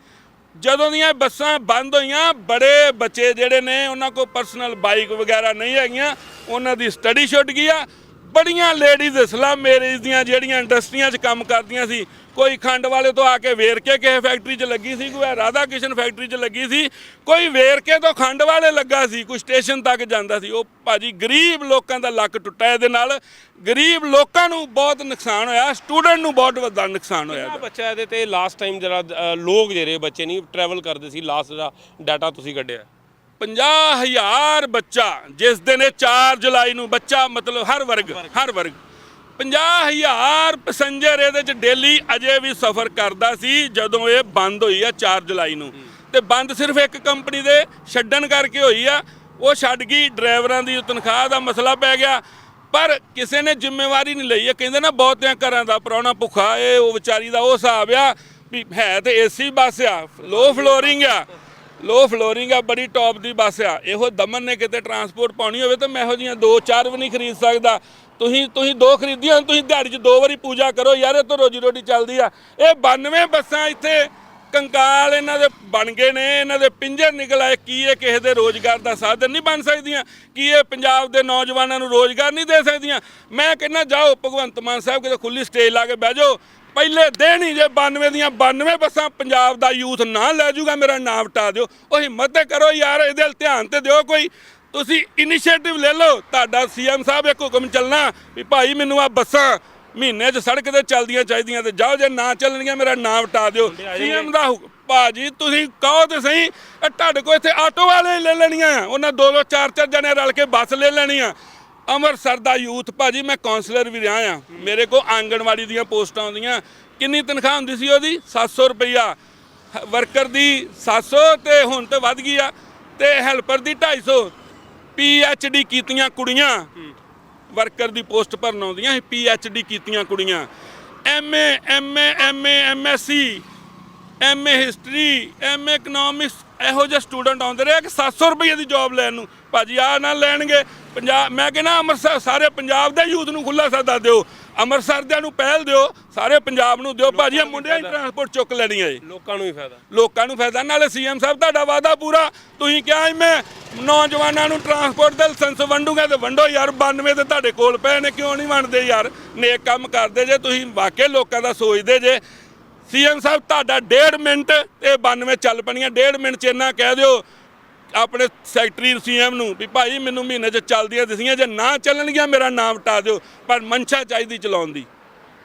ਜਦੋਂ ਦੀਆਂ ਬੱਸਾਂ ਬੰਦ ਹੋਈਆਂ, ਬੜੇ ਬੱਚੇ ਜਿਹੜੇ ਨੇ, ਉਹਨਾਂ ਕੋਲ ਪਰਸਨਲ ਬਾਈਕ ਵਗੈਰਾ ਨਹੀਂ ਹੈਗੀਆਂ, ਉਹਨਾਂ ਦੀ ਸਟੱਡੀ ਛੁੱਟ ਗਈ ਆ। ਬੜੀਆਂ ਲੇਡੀਜ਼ ਇਸਲਾਮ ਮੈਰਿਜ ਦੀਆਂ ਜਿਹੜੀਆਂ ਇੰਡਸਟਰੀਆਂ 'ਚ ਕੰਮ ਕਰਦੀਆਂ ਸੀ, ਕੋਈ ਖੰਡ ਵਾਲੇ ਤੋਂ ਆ ਕੇ ਵੇਰਕੇ ਕਿਸੇ ਫੈਕਟਰੀ 'ਚ ਲੱਗੀ ਸੀ, ਕੋਈ ਰਾਧਾ ਕਿਸ਼ਨ ਫੈਕਟਰੀ 'ਚ ਲੱਗੀ ਸੀ, ਕੋਈ ਵੇਰਕੇ ਤੋਂ ਖੰਡ ਵਾਲੇ ਲੱਗਾ ਸੀ, ਕੋਈ ਸਟੇਸ਼ਨ ਤੱਕ ਜਾਂਦਾ ਸੀ। ਉਹ ਭਾਜੀ ਗਰੀਬ ਲੋਕਾਂ ਦਾ ਲੱਕ ਟੁੱਟਾ ਇਹਦੇ ਨਾਲ। ਗਰੀਬ ਲੋਕਾਂ ਨੂੰ ਬਹੁਤ ਨੁਕਸਾਨ ਹੋਇਆ ਸਟੂਡੈਂਟ ਨੂੰ ਬਹੁਤ ਵੱਡਾ ਨੁਕਸਾਨ ਹੋਇਆ ਬੱਚਾ ਇਹਦੇ ਤੇ ਲਾਸਟ ਟਾਈਮ ਜਿਹੜਾ ਲੋਕ ਜਿਹੜੇ ਬੱਚੇ ਨਹੀਂ ਟਰੈਵਲ ਕਰਦੇ ਸੀ ਲਾਸਟ ਦਾ ਡਾਟਾ ਤੁਸੀਂ ਕੱਢਿਆ। 50000 ਬੱਚਾ, ਜਿਸ ਦਿਨ ਇਹ 4 ਜੁਲਾਈ ਨੂੰ ਬੱਚਾ ਮਤਲਬ ਹਰ ਵਰਗ ਹਰ ਵਰਗ 50000 ਪੈਸੇਂਜਰ ਇਹਦੇ ਚ ਡੇਲੀ ਅਜੇ ਵੀ ਸਫ਼ਰ ਕਰਦਾ ਸੀ, ਜਦੋਂ ਇਹ ਬੰਦ ਹੋਈ ਆ 4 ਜੁਲਾਈ ਨੂੰ। ਤੇ ਬੰਦ ਸਿਰਫ ਇੱਕ ਕੰਪਨੀ ਦੇ ਛੱਡਣ ਕਰਕੇ ਹੋਈ ਆ, ਉਹ ਛੱਡ ਗਈ, ਡਰਾਈਵਰਾਂ ਦੀ ਤਨਖਾਹ ਦਾ ਮਸਲਾ ਪੈ ਗਿਆ। ਪਰ ਕਿਸੇ ਨੇ ਜ਼ਿੰਮੇਵਾਰੀ ਨਹੀਂ ਲਈ ਇਹ ਕਹਿੰਦੇ ਨਾ ਬਹੁਤਿਆਂ ਘਰਾਂ ਦਾ ਪ੍ਰਾਹੁਣਾ ਭੁੱਖਾ ਏ ਉਹ ਵਿਚਾਰੀ ਦਾ ਉਹ ਹਿਸਾਬ ਆ ਵੀ ਹੈ ਤੇ ਏਸੀ ਬੱਸ ਆ ਲੋ ਫਲੋਰਿੰਗ ਆ। ਲੋ ਫਲੋਰਿੰਗ ਆ, ਬੜੀ ਟੌਪ ਦੀ ਬੱਸ ਆ। ਇਹੋ ਦਮਨ ਨੇ ਕਿਤੇ ਟਰਾਂਸਪੋਰਟ ਪਾਉਣੀ ਹੋਵੇ ਤਾਂ ਮੈਂ ਇਹੋ ਜੀਆਂ ਦੋ ਚਾਰ ਵੀ ਨਹੀਂ ਖਰੀਦ ਸਕਦਾ। ਤੁਸੀਂ ਤੁਸੀਂ ਦੋ ਖਰੀਦੀਆਂ, ਤੁਸੀਂ ਦਿਹਾੜੀ 'ਚ ਦੋ ਵਾਰੀ ਪੂਜਾ ਕਰੋ। ਯਾਰ, ਇਹ ਤੋਂ ਰੋਜੀ ਰੋਟੀ ਚੱਲਦੀ ਆ। ਇਹ 92 ਬੱਸਾਂ ਇੱਥੇ ਕੰਕਾਲ ਇਹਨਾਂ ਦੇ ਬਣ ਗਏ ਨੇ, ਇਹਨਾਂ ਦੇ ਪਿੰਜਰ ਨਿਕਲ ਆਏ। ਕੀ ਇਹ ਕਿਸੇ ਦੇ ਰੋਜ਼ਗਾਰ ਦਾ ਸਾਧਨ ਨਹੀਂ ਬਣ ਸਕਦੀਆਂ? ਕੀ ਇਹ ਪੰਜਾਬ ਦੇ ਨੌਜਵਾਨਾਂ ਨੂੰ ਰੋਜ਼ਗਾਰ ਨਹੀਂ ਦੇ ਸਕਦੀਆਂ? ਮੈਂ ਕਹਿੰਦਾ, ਜਾਓ, ਭਗਵੰਤ ਮਾਨ ਸਾਹਿਬ ਕਿਤੇ ਖੁੱਲੀ ਸਟੇਜ ਲਾ ਕੇ ਬਹਿ ਜਾਓ। ਪਹਿਲੇ ਦਿਨ ਹੀ ਜੇ 92 ਦੀਆਂ 92 ਬੱਸਾਂ ਪੰਜਾਬ ਦਾ ਯੂਥ ਨਾ ਲੈ ਜਾਊਗਾ ਮੇਰਾ ਨਾਮ ਵਟਾ ਦਿਓ। ਉਹ ਹਿੰਮਤ ਤੇ ਕਰੋ ਯਾਰ ਇਹਦੇ ਵੱਲ ਧਿਆਨ ਤੇ ਦਿਓ ਕੋਈ। ਤੁਸੀਂ ਇਨੀਸ਼ੀਏਟਿਵ ਲੈ ਲਓ। ਤੁਹਾਡਾ ਸੀਐਮ ਸਾਹਿਬ ਇੱਕ ਹੁਕਮ ਚੱਲਣਾ ਵੀ ਭਾਈ ਮੈਨੂੰ ਆ ਬੱਸਾਂ ਮਹੀਨੇ 'ਚ ਸੜਕ ਤੇ ਚੱਲਦੀਆਂ ਚਾਹੀਦੀਆਂ ਤੇ ਜਾਓ ਜੇ ਨਾ ਚੱਲਣਗੀਆਂ ਮੇਰਾ ਨਾਮ ਵਟਾ ਦਿਓ। ਸੀਐਮ ਦਾ ਹੁਕ- ਭਾਜੀ ਤੁਸੀਂ ਕਹੋ ਤੇ ਸਹੀ ਤੁਹਾਡੇ ਕੋਲ ਇੱਥੇ ਆਟੋ ਵਾਲੇ ਲੈ ਲੈਣੀਆਂ ਉਹਨਾਂ ਦੋ ਦੋ ਚਾਰ ਚਾਰ ਜਣੇ ਰਲ ਕੇ ਬੱਸ ਲੈ ਲੈਣੀ ਆ। ਅੰਮ੍ਰਿਤਸਰ ਦਾ ਯੂਥ ਭਾਜੀ ਮੈਂ ਕਾਉਂਸਲਰ ਵੀ ਰਿਹਾ ਆ ਮੇਰੇ ਕੋਲ ਆਂਗਣਵਾੜੀ ਦੀਆਂ ਪੋਸਟਾਂ ਆਉਂਦੀਆਂ ਕਿੰਨੀ ਤਨਖਾਹ ਹੁੰਦੀ ਸੀ ਉਹਦੀ? 700 ਰੁਪਈਆ। ਵਰਕਰ ਦੀ 700 ਤੇ ਹੁਣ ਤੇ ਵੱਧ ਗਈ ਆ। ਤੇ ਹੈਲਪਰ ਦੀ 250 ਡੀ ਕੀਤੀਆਂ ਕੁੜੀਆਂ। ਵਰਕਰ ਦੀ ਪੋਸਟ ਭਰਨ ਆਉਂਦੀਆਂ ਸੀ ਡੀ ਕੀਤੀਆਂ ਕੁੜੀਆਂ। MA MA MA MSc MA history MA economics. ਇਹੋ ਜਿਹੇ ਸਟੂਡੈਂਟ ਆਉਂਦੇ ਰਹੇ ਕਿ 700 ਰੁਪਏ ਦੀ ਜੌਬ ਲੈਣ ਨੂੰ। ਭਾਜੀ ਆ ਨਾ ਲੈਣਗੇ। ਪੰਜਾਬ ਮੈਂ ਕਹਿੰਦਾ ਅੰਮ੍ਰਿਤਸਰ ਸਾਰੇ ਪੰਜਾਬ ਦੇ ਯੂਥ ਨੂੰ ਖੁੱਲਾ ਸੱਦਾ ਦਿਓ। ਅੰਮ੍ਰਿਤਸਰ ਦਿਆਂ ਨੂੰ ਪਹਿਲ ਦਿਓ ਸਾਰੇ ਪੰਜਾਬ ਨੂੰ ਦਿਓ। ਭਾਜੀ ਇਹ ਮੁੰਡਿਆਂ ਦੀ ਟਰਾਂਸਪੋਰਟ ਚੁੱਕ ਲੈਣੀ ਹੈ ਲੋਕਾਂ ਨੂੰ ਹੀ ਫਾਇਦਾ। ਲੋਕਾਂ ਨੂੰ ਫਾਇਦਾ। ਨਾਲੇ ਸੀਐਮ ਸਾਹਿਬ ਤੁਹਾਡਾ ਵਾਅਦਾ ਪੂਰਾ। ਤੁਸੀਂ ਕਿਹਾ ਮੈਂ ਨੌਜਵਾਨਾਂ ਨੂੰ ਟਰਾਂਸਪੋਰਟ ਦਾ ਲਾਇਸੈਂਸ ਵੰਡੂਗਾ ਤੇ ਵੰਡੋ ਯਾਰ 92 ਤੇ ਤੁਹਾਡੇ ਕੋਲ ਪਏ ਨੇ ਕਿਉਂ ਨਹੀਂ ਵੰਡਦੇ ਯਾਰ? ਨੇਕ ਕੰਮ ਕਰਦੇ ਜੇ ਤੁਸੀਂ ਵਾਕਈ ਲੋਕਾਂ ਦਾ ਸੋਚਦੇ ਜੇ। ਸੀਐਮ ਸਾਹਿਬ ਤੁਹਾਡਾ ਡੇਢ ਮਿੰਟ ਤੇ 92 ਚੱਲ ਪਣੀਆਂ ਡੇਢ ਮਿੰਟ ਚ ਇੰਨਾ ਕਹਿ ਦਿਓ ਆਪਣੇ ਸੈਕਟਰੀ ਸੀਐਮ ਨੂੰ ਵੀ ਭਾਈ ਮੈਨੂੰ ਮਹੀਨੇ ਚ ਚੱਲਦੀਆਂ ਦਿਸੀਆਂ ਜੇ ਨਾ ਚੱਲਣਗੀਆਂ ਮੇਰਾ ਨਾਮ ਟਾ ਦਿਓ ਪਰ ਮਨਸ਼ਾ ਚਾਹੀਦੀ ਚਲਾਉਣ ਦੀ।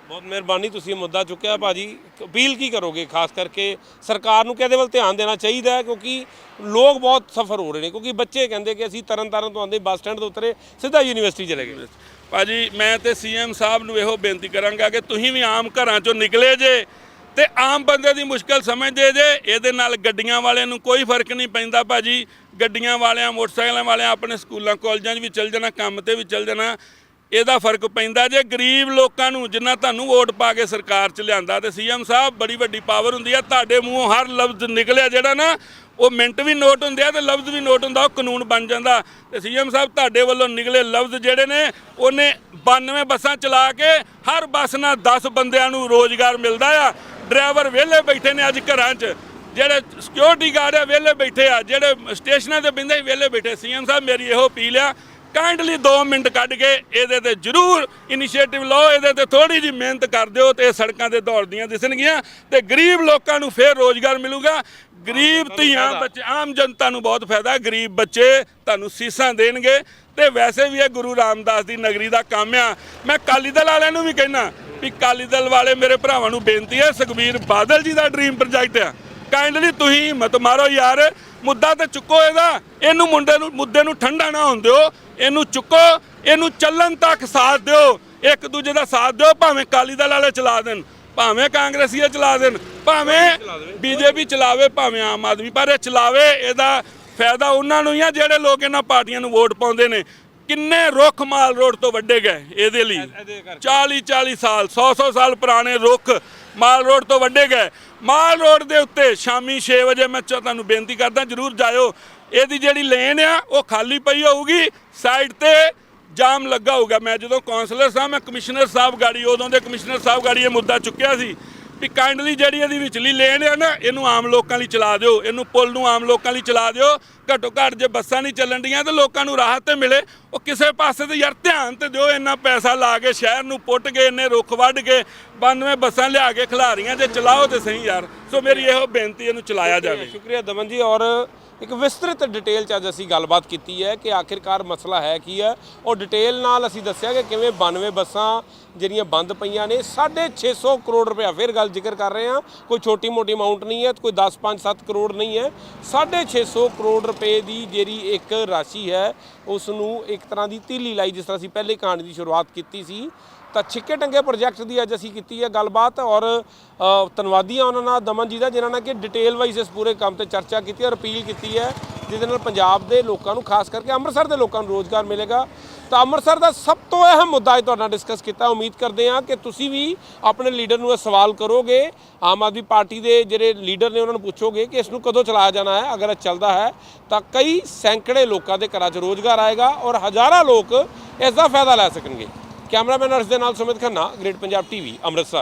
ਬਹੁਤ ਮਿਹਰਬਾਨੀ ਤੁਸੀਂ ਇਹ ਮੁੱਦਾ ਚੁੱਕਿਆ ਭਾਜੀ। ਅਪੀਲ ਕੀ ਕਰੋਗੇ? ਖਾਸ ਕਰਕੇ ਸਰਕਾਰ ਨੂੰ ਕਿਹਦੇ ਵੱਲ ਧਿਆਨ ਦੇਣਾ ਚਾਹੀਦਾ ਹੈ? ਕਿਉਂਕਿ ਲੋਕ ਬਹੁਤ ਸਫਰ ਹੋ ਰਹੇ ਨੇ ਕਿਉਂਕਿ ਬੱਚੇ ਕਹਿੰਦੇ ਕਿ ਅਸੀਂ ਤਰਨ ਤਾਰਨ ਤੋਂ ਆਉਂਦੇ ਬੱਸ ਸਟੈਂਡ ਤੋਂ ਉਤਰੇ ਸਿੱਧਾ ਯੂਨੀਵਰਸਿਟੀ ਚਲੇ ਗਏ। ਭਾਜੀ ਮੈਂ ਤੇ ਸੀਐਮ ਸਾਹਿਬ ਨੂੰ ਇਹੋ ਬੇਨਤੀ ਕਰਾਂਗਾ ਕਿ ਤੁਸੀਂ ਵੀ ਆਮ ਘਰਾਂ ਚੋਂ ਨਿਕਲੇ ਜੇ ਤੇ ਆਮ ਬੰਦੇ ਦੀ ਮੁਸ਼ਕਲ ਸਮਝਦੇ ਜੇ, ਇਹਦੇ ਨਾਲ ਗੱਡੀਆਂ ਵਾਲਿਆਂ ਨੂੰ ਕੋਈ ਫ਼ਰਕ ਨਹੀਂ ਪੈਂਦਾ ਭਾਜੀ। ਗੱਡੀਆਂ ਵਾਲਿਆਂ, ਮੋਟਰਸਾਈਕਲਾਂ ਵਾਲਿਆਂ ਆਪਣੇ ਸਕੂਲਾਂ, ਕਾਲਜਾਂ 'ਚ ਵੀ ਚੱਲ ਜਾਣਾ, ਕੰਮ ਤੇ ਵੀ ਚੱਲ ਜਾਣਾ। ਇਹਦਾ ਫ਼ਰਕ ਪੈਂਦਾ ਜੇ ਗਰੀਬ ਲੋਕਾਂ ਨੂੰ, ਜਿੰਨਾ ਤੁਹਾਨੂੰ ਵੋਟ ਪਾ ਕੇ ਸਰਕਾਰ 'ਚ ਲਿਆਂਦਾ ਤੇ ਸੀਐਮ ਸਾਹਿਬ ਬੜੀ ਵੱਡੀ ਪਾਵਰ ਹੁੰਦੀ ਆ, ਤੁਹਾਡੇ ਮੂੰਹੋਂ ਹਰ ਲਫ਼ਜ਼ ਨਿਕਲਿਆ ਜਿਹੜਾ ਨਾ, ਉਹ ਮਿੰਟ ਵੀ ਨੋਟ ਹੁੰਦੇ ਆ ਤੇ ਲਫ਼ਜ਼ ਵੀ ਨੋਟ ਹੁੰਦਾ, ਉਹ ਕਾਨੂੰਨ ਬਣ ਜਾਂਦਾ। ਤੇ ਸੀਐਮ ਸਾਹਿਬ ਤੁਹਾਡੇ ਵੱਲੋਂ ਨਿਕਲੇ ਲਫ਼ਜ਼ ਜਿਹੜੇ ਨੇ, ਉਹਨੇ 92 ਬੱਸਾਂ ਚਲਾ ਕੇ ਹਰ ਬੱਸ ਨਾਲ 10 ਬੰਦਿਆਂ ਨੂੰ ਰੋਜ਼ਗਾਰ ਮਿਲਦਾ ਆ। ਡਰਾਈਵਰ ਵਿਹਲੇ ਬੈਠੇ ਨੇ ਅੱਜ ਘਰਾਂ 'ਚ। ਜਿਹੜੇ ਸਿਕਿਉਰਿਟੀ ਗਾਰਡ ਆ ਵਿਹਲੇ ਬੈਠੇ ਆ। ਜਿਹੜੇ ਸਟੇਸ਼ਨਾਂ ਤੇ ਬਿੰਦੇ ਵਿਹਲੇ ਬੈਠੇ। ਸੀਐਮ ਸਾਹਿਬ ਮੇਰੀ ਇਹੋ ਅਪੀਲ ਆ ਕਾਈਂਡਲੀ 2 ਮਿੰਟ ਕੱਢ ਕੇ ਇਹਦੇ ਤੇ ਜ਼ਰੂਰ ਇਨੀਸ਼ੀਏਟਿਵ ਲਓ। ਇਹਦੇ ਤੇ ਥੋੜੀ ਜੀ ਮਿਹਨਤ ਕਰ ਦਿਓ ਤੇ ਇਹ ਸੜਕਾਂ ਤੇ ਦੌੜਦੀਆਂ ਦਿਸਣਗੀਆਂ ਤੇ ਗਰੀਬ ਲੋਕਾਂ ਨੂੰ ਫੇਰ ਰੋਜ਼ਗਾਰ ਮਿਲੂਗਾ। ਗਰੀਬ ਧੀਆਂ ਬੱਚੇ ਆਮ ਜਨਤਾ ਨੂੰ ਬਹੁਤ ਫਾਇਦਾ। ਗਰੀਬ ਬੱਚੇ ਤੁਹਾਨੂੰ ਸੀਸਾਂ ਦੇਣਗੇ ਤੇ ਵੈਸੇ ਵੀ ਇਹ ਗੁਰੂ ਰਾਮਦਾਸ ਦੀ ਨਗਰੀ ਦਾ ਕੰਮ ਆ। ਮੈਂ ਕਾਲੀ ਦਲ ਵਾਲਿਆਂ ਨੂੰ ਵੀ ਕਹਿਣਾ ਵੀ ਕਾਲੀ ਦਲ ਵਾਲੇ ਮੇਰੇ ਭਰਾਵਾਂ ਨੂੰ ਬੇਨਤੀ ਹੈ, ਸੁਖਬੀਰ ਬਾਦਲ ਜੀ ਦਾ ਡ੍ਰੀਮ ਪ੍ਰੋਜੈਕਟ ਆ। ਕਾਈਂਡਲੀ ਤੁਸੀਂ ਹਿੰਮਤ ਮਾਰੋ ਯਾਰ, ਮੁੱਦਾ ਤਾਂ ਚੁੱਕੋ ਇਹਦਾ। ਇਹਨੂੰ ਮੁੰਡੇ ਨੂੰ, ਮੁੱਦੇ ਨੂੰ ਠੰਡਾ ਨਾ ਹੋਣ ਦਿਓ। ਇਹਨੂੰ ਚੁੱਕੋ, ਇਹਨੂੰ ਚੱਲਣ ਤੱਕ ਸਾਥ ਦਿਓ। ਇੱਕ ਦੂਜੇ ਦਾ ਸਾਥ ਦਿਓ, ਭਾਵੇਂ ਕਾਲੀ ਦਲ ਵਾਲੇ ਚਲਾ ਦੇਣ, ਭਾਵੇਂ ਕਾਂਗਰਸੀਏ ਚਲਾ ਦੇਣ, ਭਾਵੇਂ ਬੀਜੇਪੀ ਚਲਾਵੇ, ਭਾਵੇਂ ਆਮ ਆਦਮੀ, ਪਰ ਇਹ ਚਲਾਵੇ, ਇਹਦਾ ਫਾਇਦਾ ਉਹਨਾਂ ਨੂੰ ਹੀ ਆ ਜਿਹੜੇ ਲੋਕ ਇਹਨਾਂ ਪਾਰਟੀਆਂ ਨੂੰ ਵੋਟ ਪਾਉਂਦੇ ਨੇ। ਕਿੰਨੇ ਰੁੱਖ ਮਾਲ ਰੋਡ ਤੋਂ ਵੱਡੇ ਗਏ ਇਹਦੇ ਲਈ? ਇਹਦੇ ਕਰਕੇ। 40 40 ਸਾਲ 100 100 ਸਾਲ ਪੁਰਾਣੇ ਰੁੱਖ ਮਾਲ ਰੋਡ ਤੋਂ ਵੱਡੇ ਗਏ। ਮਾਲ ਰੋਡ ਦੇ ਉੱਤੇ ਸ਼ਾਮੀ 6 ਵਜੇ ਮੈਂ ਤੁਹਾਨੂੰ ਬੇਨਤੀ ਕਰਦਾ ਜਰੂਰ ਜਾਇਓ। ਇਹਦੀ ਜਿਹੜੀ ਲੇਨ ਆ ਉਹ ਖਾਲੀ ਪਈ ਹੋਊਗੀ। ਸਾਈਡ ਤੇ ਜਾਮ ਲੱਗਾ ਹੋਊਗਾ। ਮੈਂ ਜਦੋਂ ਕਾਉਂਸਲਰ ਸਾਹਿਬ ਮੈਂ ਕਮਿਸ਼ਨਰ ਸਾਹਿਬ ਗਾੜੀ ਉਦੋਂ ਦੇ ਕਮਿਸ਼ਨਰ ਸਾਹਿਬ ਗਾੜੀ ਇਹ ਮੁੱਦਾ ਚੁੱਕਿਆ ਸੀ। ਵੀ ਕਾਈਂਡਲੀ ਜਿਹੜੀ ਇਹਦੀ ਵਿਚਲੀ ਲੇਨ ਹੈ ਨਾ, ਇਹਨੂੰ ਆਮ ਲੋਕਾਂ ਲਈ ਚਲਾ ਦਿਓ, ਇਹਨੂੰ ਪੁਲ ਨੂੰ ਆਮ ਲੋਕਾਂ ਲਈ ਚਲਾ ਦਿਓ। ਘੱਟੋ ਘੱਟ ਜੇ ਬੱਸਾਂ ਨਹੀਂ ਚੱਲਣ ਡੀਆਂ ਤੇ ਲੋਕਾਂ ਨੂੰ ਰਾਹਤ ਤੇ ਮਿਲੇ, ਉਹ ਕਿਸੇ ਪਾਸੇ ਤੇ ਯਾਰ ਧਿਆਨ ਤੇ ਦਿਓ, ਇੰਨਾ ਪੈਸਾ ਲਾ ਕੇ ਸ਼ਹਿਰ ਨੂੰ ਪੁੱਟ ਕੇ, ਇੰਨੇ ਰੁੱਖ ਵੱਢ ਕੇ 92 ਬੱਸਾਂ ਲਿਆ ਕੇ ਖਿਲਾਰੀਆਂ ਜੇ ਚਲਾਓ ਤੇ ਸਹੀ ਯਾਰ। ਸੋ ਮੇਰੀ ਇਹੋ ਬੇਨਤੀ, ਇਹਨੂੰ ਚਲਾਇਆ ਜਾਵੇ। ਸ਼ੁਕਰੀਆ ਦਮਨ ਜੀ, ਔਰ ਇੱਕ ਵਿਸਤ੍ਰਿਤ ਡਿਟੇਲ ਚ ਅੱਜ ਅਸੀਂ ਗੱਲਬਾਤ ਕੀਤੀ ਹੈ ਕਿ ਆਖਿਰਕਾਰ ਮਸਲਾ ਹੈ ਕੀ ਹੈ। ਉਹ ਡਿਟੇਲ ਨਾਲ ਅਸੀਂ ਦੱਸਿਆ ਕਿ ਕਿਵੇਂ 92 ਬੱਸਾਂ ਜਿਹੜੀਆਂ ਬੰਦ ਪਈਆਂ ਨੇ 650 ਕਰੋੜ ਰੁਪਇਆ ਫਿਰ ਗੱਲ ਜ਼ਿਕਰ ਕਰ ਰਹੇ ਹਾਂ। ਕੋਈ ਛੋਟੀ ਮੋਟੀ ਅਮਾਉਂਟ ਨਹੀਂ ਹੈ, ਕੋਈ 10 5 7 ਕਰੋੜ ਨਹੀਂ ਹੈ। 650 ਕਰੋੜ ਰੁਪਏ ਦੀ ਜਿਹੜੀ ਇੱਕ ਰਾਸ਼ੀ ਹੈ ਉਸ ਨੂੰ ਇੱਕ ਤਰ੍ਹਾਂ ਦੀ ਤੀਲੀ ਲਾਈ ਜਿਸ ਤਰ੍ਹਾਂ ਅਸੀਂ ਪਹਿਲੇ ਕਹਾਣੀ ਦੀ ਸ਼ੁਰੂਆਤ ਕੀਤੀ ਸੀ। ਤਾਂ ਛਿੱਕੇ ਟੰਗੇ ਪ੍ਰੋਜੈਕਟ ਦੀ ਅੱਜ ਅਸੀਂ ਕੀਤੀ ਹੈ ਗੱਲਬਾਤ ਔਰ ਧੰਨਵਾਦੀ ਹਾਂ ਉਹਨਾਂ ਨਾਲ, ਦਮਨ ਜੀ ਦਾ, ਜਿਨ੍ਹਾਂ ਨੇ ਕਿ ਡਿਟੇਲ ਵਾਈਜ਼ ਇਸ ਪੂਰੇ ਕੰਮ ਤੇ ਚਰਚਾ ਕੀਤੀ ਔਰ ਅਪੀਲ ਕੀਤੀ ਹੈ, ਜਿਹਦੇ ਨਾਲ ਪੰਜਾਬ ਦੇ ਲੋਕਾਂ ਨੂੰ, ਖਾਸ ਕਰਕੇ ਅੰਮ੍ਰਿਤਸਰ ਦੇ ਲੋਕਾਂ ਨੂੰ ਰੋਜ਼ਗਾਰ ਮਿਲੇਗਾ। ਤਾਂ ਅੰਮ੍ਰਿਤਸਰ ਦਾ ਸਭ ਤੋਂ ਅਹਿਮ ਮੁੱਦਾ ਅੱਜ ਤੁਹਾਡੇ ਨਾਲ ਡਿਸਕਸ ਕੀਤਾ, ਉਮੀਦ ਕਰਦੇ ਹਾਂ ਕਿ ਤੁਸੀਂ ਵੀ ਆਪਣੇ ਲੀਡਰ ਨੂੰ ਇਹ ਸਵਾਲ ਕਰੋਗੇ। ਆਮ ਆਦਮੀ ਪਾਰਟੀ ਦੇ ਜਿਹੜੇ ਲੀਡਰ ਨੇ ਉਹਨਾਂ ਨੂੰ ਪੁੱਛੋਗੇ ਕਿ ਇਸ ਨੂੰ ਕਦੋਂ ਚਲਾਇਆ ਜਾਣਾ ਹੈ, ਅਗਰ ਇਹ ਚੱਲਦਾ ਹੈ, ਤਾਂ ਕਈ ਸੈਂਕੜੇ ਲੋਕਾਂ ਦੇ ਘਰਾਂ 'ਚ ਰੋਜ਼ਗਾਰ ਆਏਗਾ ਔਰ ਹਜ਼ਾਰਾਂ ਲੋਕ ਇਸ ਦਾ ਫਾਇਦਾ ਲੈ ਸਕਣਗੇ। ਕੈਮਰਾਮੈਨ ਅਰਸ਼ ਦੇ ਨਾਲ ਸੁਮਿਤ ਖੰਨਾ ਗ੍ਰੇਟ ਪੰਜਾਬ ਟੀਵੀ ਅੰਮ੍ਰਿਤਸਰ।